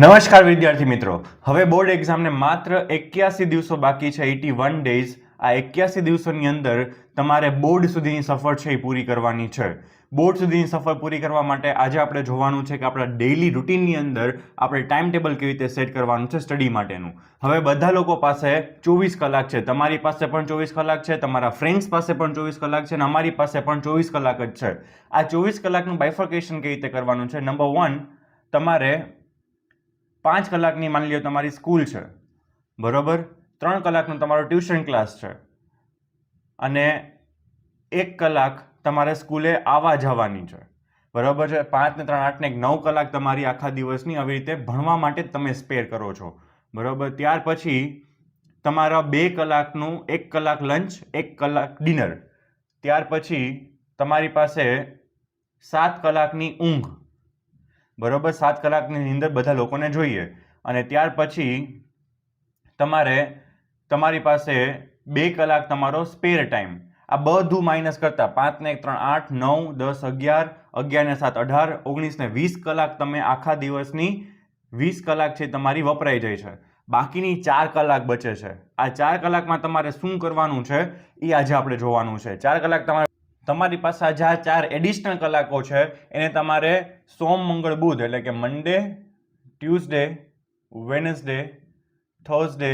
નમસ્કાર વિદ્યાર્થી મિત્રો. હવે બોર્ડ એક્ઝામને માત્ર એક્યાસી દિવસો બાકી છે, એટી વન ડેઝ આ એક્યાસી દિવસોની અંદર તમારે બોર્ડ સુધીની સફર છે એ પૂરી કરવાની છે. બોર્ડ સુધીની સફર પૂરી કરવા માટે આજે આપણે જોવાનું છે કે આપણા ડેઇલી રૂટીનની અંદર આપણે ટાઈમ ટેબલ કેવી રીતે સેટ કરવાનું છે સ્ટડી માટેનું. હવે બધા લોકો પાસે ચોવીસ કલાક છે. તમારી પાસે પણ ચોવીસ કલાક છે, તમારા ફ્રેન્ડ્સ પાસે પણ ચોવીસ કલાક છે અને અમારી પાસે પણ ચોવીસ કલાક જ છે. આ ચોવીસ કલાકનું બાયફર્કેશન કેવી રીતે કરવાનું છે? નંબર વન તમારે પાંચ કલાકની માની લો તમારી સ્કૂલ છે, બરાબર? ત્રણ કલાકનું તમારો ટ્યુશન ક્લાસ છે અને એક કલાક તમારે સ્કૂલે આવવા જવાની છે, બરાબર છે? પાંચ ને ત્રણ, આઠ ને એક, નવ કલાક તમારી આખા દિવસની આવી રીતે ભણવા માટે તમે સ્પેર કરો છો, બરાબર? ત્યાર પછી તમારા બે કલાકનું એક કલાક લંચ એક કલાક ડિનર ત્યાર પછી તમારી પાસે સાત કલાકની ઊંઘ બરોબર સાત કલાકની અંદર બધા લોકોને જોઈએ. અને ત્યાર પછી તમારે, તમારી પાસે બે કલાક તમારો સ્પેર ટાઈમ આ બધું માઇનસ કરતા પાંચને એક, ત્રણ, આઠ, નવ, દસ, અગિયાર અગિયારને સાત, અઢાર ઓગણીસને વીસ કલાક તમે આખા દિવસની વીસ કલાક છે તમારી વપરાઈ જાય છે. બાકીની ચાર કલાક બચે છે. આ ચાર કલાકમાં તમારે શું કરવાનું છે? એ આજે આપણે જોવાનું છે. ચાર કલાક તમારે તમારી પાસે આજે આ ચાર એડિશનલ કલાકો છે. એને તમારે સોમ, મંગળ, બુધ એટલે કે Monday Tuesday Wednesday Thursday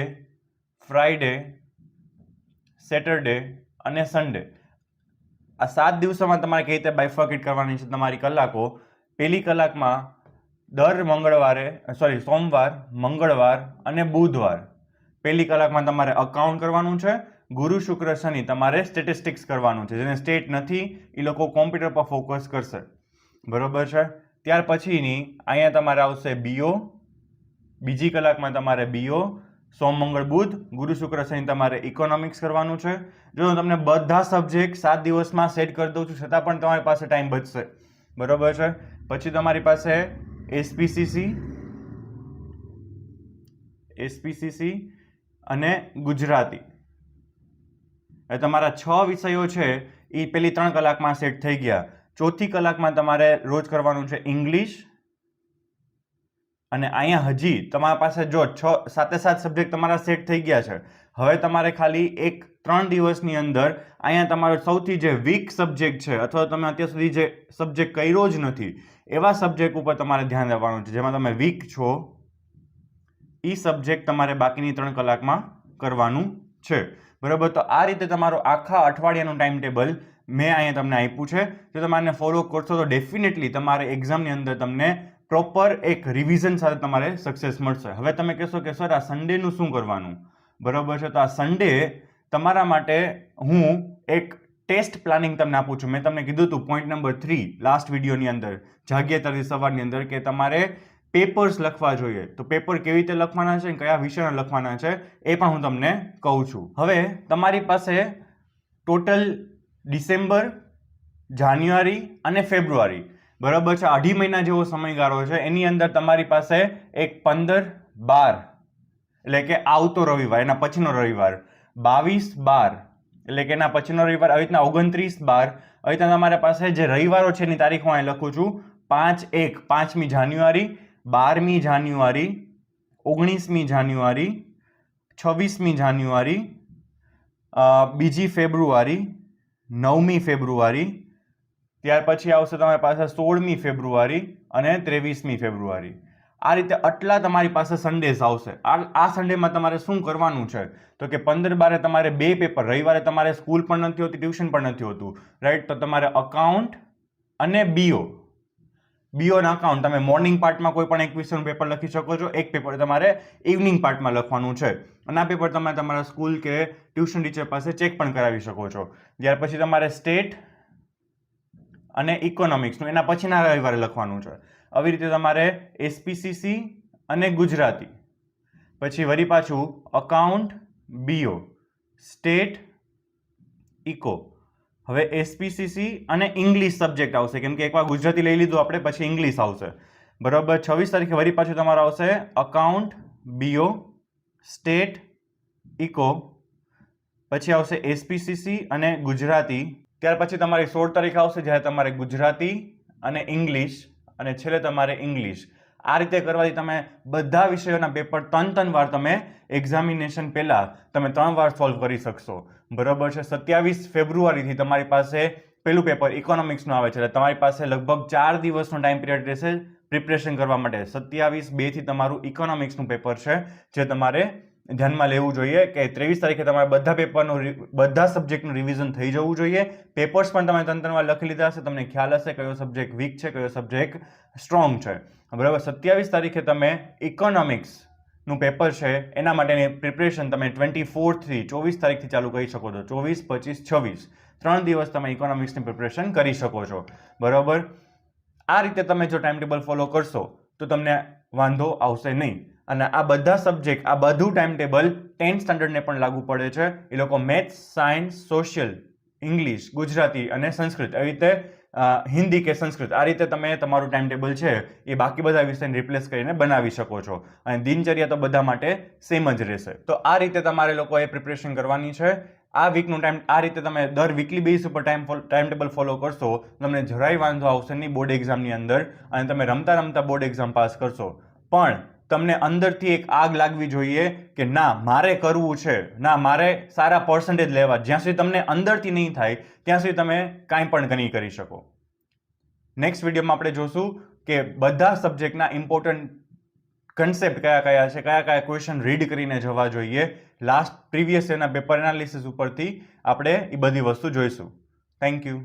Friday Saturday અને સન્ડે આ સાત દિવસોમાં તમારે કઈ રીતે બાયફર્કેટ કરવાની છે તમારી કલાકો? પહેલી કલાકમાં દર મંગળવારે સોરી સોમવાર, મંગળવાર અને બુધવાર. પહેલી કલાકમાં તમારે અકાઉન્ટ કરવાનું છે. ગુરુ શુક્ર શનિ તમારે સ્ટેટિસ્ટિક્સ કરવાનું છે. જેને સ્ટેટ નથી એ લોકો કોમ્પ્યુટર પર ફોકસ કરશે. બરોબર છે? ત્યાર પછીની અહીંયા તમારે આવશે બીઓ બીજી કલાકમાં તમારે બીઓ સોમ, મંગળ, બુધ. ગુરુ શુક્ર શનિ તમારે ઇકોનોમિક્સ કરવાનું છે. જો હું તમને બધા સબ્જેક્ટ સાત દિવસમાં સેટ કરી દઉં છું, છતાં પણ તમારી પાસે ટાઈમ બચશે. બરોબર છે? પછી તમારી પાસે એસપીસીસી એસપીસીસી અને ગુજરાતી. તમારા છ વિષયો છે એ પેલી ત્રણ કલાકમાં સેટ થઈ ગયા. ચોથી કલાકમાં તમારે રોજ કરવાનું છે ઇંગ્લિશ. અને અહીંયા હજી તમારા પાસે જો છ, સાતે સાત સબ્જેક્ટ તમારા સેટ થઈ ગયા છે. હવે તમારે ખાલી એક, ત્રણ દિવસની અંદર અહીંયા તમારો સૌથી જે વીક સબ્જેક્ટ છે, અથવા તમે અત્યાર સુધી જે સબ્જેક્ટ કર્યો જ નથી, એવા સબ્જેક્ટ ઉપર તમારે ધ્યાન દેવાનું છે. જેમાં તમે વીક છો એ સબ્જેક્ટ તમારે બાકીની ત્રણ કલાકમાં કરવાનું છે. બરાબર? તો આ રીતે તમારો આખા અઠવાડિયાનું ટાઈમ ટેબલ મેં અહીંયા તમને આપ્યું છે. જો તમારે ફોલો કરશો તો ડેફિનેટલી તમારે એક્ઝામની અંદર તમને પ્રોપર એક રિવિઝન સાથે તમારે સક્સેસ મળશે. હવે તમે કહેશો કે, સર, આ સન્ડેનું શું કરવાનું? બરાબર છે? તો આ સન્ડે તમારા માટે હું એક ટેસ્ટ પ્લાનિંગ તમને આપું છું. મેં તમને કીધું હતું પોઈન્ટ નંબર થ્રી લાસ્ટ વિડીયોની અંદર, જાગ્યા તરી સવારની અંદર, કે તમારે પેપર્સ લખવા જોઈએ. તો પેપર કેવી રીતે લખવાના છે અને કયા વિષયના લખવાના છે એ પણ હું તમને કહું છું. હવે તમારી પાસે ટોટલ ડિસેમ્બર, જાન્યુઆરી અને ફેબ્રુઆરી. બરાબર છે? અઢી મહિના જેવો સમયગાળો છે. એની અંદર તમારી પાસે એક પંદર બાર, એટલે કે આવતો રવિવાર, એના પછીનો રવિવાર. બાવીસ બાર, એટલે કે એના પછીનો રવિવાર, આવી રીતના ઓગણત્રીસ બાર. આવી રીતના તમારા પાસે જે રવિવારો છે એની તારીખ હું અહીં લખું છું. પાંચ એક, પાંચમી જાન્યુઆરી બારમી જાન્યુઆરી, ઓગણીસમી જાન્યુઆરી, છવ્વીસમી જાન્યુઆરી બીજી ફેબ્રુઆરી, નવમી ફેબ્રુઆરી, ત્યાર પછી આવશે તમારી પાસે સોળમી ફેબ્રુઆરી અને ત્રેવીસમી ફેબ્રુઆરી. આ રીતે આટલા તમારી પાસે સન્ડેઝ આવશે. આ આ સન્ડેમાં તમારે શું કરવાનું છે? તો કે પંદર બારે તમારે બે પેપર રવિવારે તમારે સ્કૂલ પણ નથી હોતી ટ્યુશન પણ નથી હોતું. રાઈટ તો તમારે અકાઉન્ટ અને બીઓ બીઓના અકાઉન્ટ તમે મોર્નિંગ પાર્ટમાં કોઈ પણ એક વિષયનું પેપર લખી શકો છો. એક પેપર તમારે ઇવનિંગ પાર્ટમાં લખવાનું છે. અને આ પેપર તમે તમારા સ્કૂલ કે ટ્યુશન ટીચર પાસે ચેક પણ કરાવી શકો છો. ત્યાર પછી તમારે સ્ટેટ અને ઇકોનોમિક્સનું એના પછીના રવિવારે લખવાનું છે. આવી રીતે તમારે એસપીસીસી અને ગુજરાતી. પછી વરી પાછું અકાઉન્ટ બીઓ સ્ટેટ ઇકો હવે એસપીસીસી અને ઇંગ્લિશ સબ્જેક્ટ આવશે. કેમ કે એકવાર ગુજરાતી લઈ લીધું આપણે, પછી ઇંગ્લિશ આવશે. બરાબર, છવ્વીસ તારીખે વરી પાછું તમારું આવશે અકાઉન્ટ બીઓ સ્ટેટ ઇકો પછી આવશે એસપીસીસી અને ગુજરાતી. ત્યાર પછી તમારી સોળ તારીખ આવશે જ્યારે તમારે ગુજરાતી અને ઇંગ્લિશ અને છેલ્લે તમારે ઇંગ્લિશ આ રીતે કરવાથી તમે બધા વિષયોના પેપર ત્રણ ત્રણ વાર તમે એક્ઝામિનેશન પહેલાં તમે ત્રણ વાર સોલ્વ કરી શકશો. બરાબર છે? સત્યાવીસ ફેબ્રુઆરીથી તમારી પાસે પેલું પેપર ઇકોનોમિક્સનું આવે છે. એટલે તમારી પાસે લગભગ ચાર દિવસનો ટાઈમ પિરિયડ રહેશે પ્રિપરેશન કરવા માટે. સત્યાવીસ બેથી તમારું ઇકોનોમિક્સનું પેપર છે, જે તમારે ધ્યાનમાં લેવું જોઈએ કે ત્રેવીસ તારીખે તમારે બધા પેપરનું બધા સબ્જેક્ટનું રિવિઝન થઈ જવું જોઈએ. પેપર્સ પણ તમે ત્રણ લખી લીધા હશે, તમને ખ્યાલ હશે કયો સબ્જેક્ટ વીક છે, કયો સબ્જેક્ટ સ્ટ્રોંગ છે. બરાબર? સત્યાવીસ તારીખે તમે ઇકોનોમિક્સનું પેપર છે, એના માટેની પ્રિપરેશન તમે ટ્વેન્ટી ફોર્થથી ચોવીસ તારીખથી ચાલુ કરી શકો છો. ચોવીસ, પચીસ, છવ્વીસ. ત્રણ દિવસ તમે ઇકોનોમિક્સની પ્રિપરેશન કરી શકો છો. બરાબર? આ રીતે તમે જો ટાઈમ ટેબલ ફોલો કરશો, તો તમને વાંધો આવશે નહીં. અને આ બધા સબ્જેક્ટ આ બધું ટાઈમ ટેબલ ટેન્થ સ્ટાન્ડર્ડને પણ લાગુ પડે છે. એ લોકો maths science social English Gujarati અને સંસ્કૃત. આવી રીતે હિન્દી કે સંસ્કૃત. આ રીતે તમે તમારું ટાઈમ ટેબલ છે એ બાકી બધા વિષયને રિપ્લેસ કરીને બનાવી શકો છો. અને દિનચર્યા તો બધા માટે સેમ જ રહેશે. તો આ રીતે તમારે લોકોએ પ્રિપરેશન કરવાની છે. આ વીકનું ટાઈમ આ રીતે તમે દર વીકલી બેઝ ઉપર ટાઈમ ટાઈમ ટેબલ ફોલો કરશો, તમને જરાય વાંધો આવશે નહીં બોર્ડ એક્ઝામની અંદર. અને તમે રમતા રમતા બોર્ડ એક્ઝામ પાસ કરશો. પણ તમને અંદરથી એક આગ લાગવી જોઈએ કે ના, મારે કરવું છે. ના, મારે સારા પર્સન્ટેજ લેવા. જ્યાં સુધી તમને અંદરથી નહીં થાય, ત્યાં સુધી તમે કાંઈ પણ નહીં કરી શકો. નેક્સ્ટ વિડીયોમાં આપણે જોશું કે બધા સબ્જેક્ટના ઇમ્પોર્ટન્ટ કન્સેપ્ટ કયા કયા છે, કયા કયા ક્વેશ્ચન રીડ કરીને જવા જોઈએ. લાસ્ટ પ્રીવિયસ એના પેપર એનાલિસિસ ઉપરથી આપણે એ બધી વસ્તુ જોઈશું. Thank you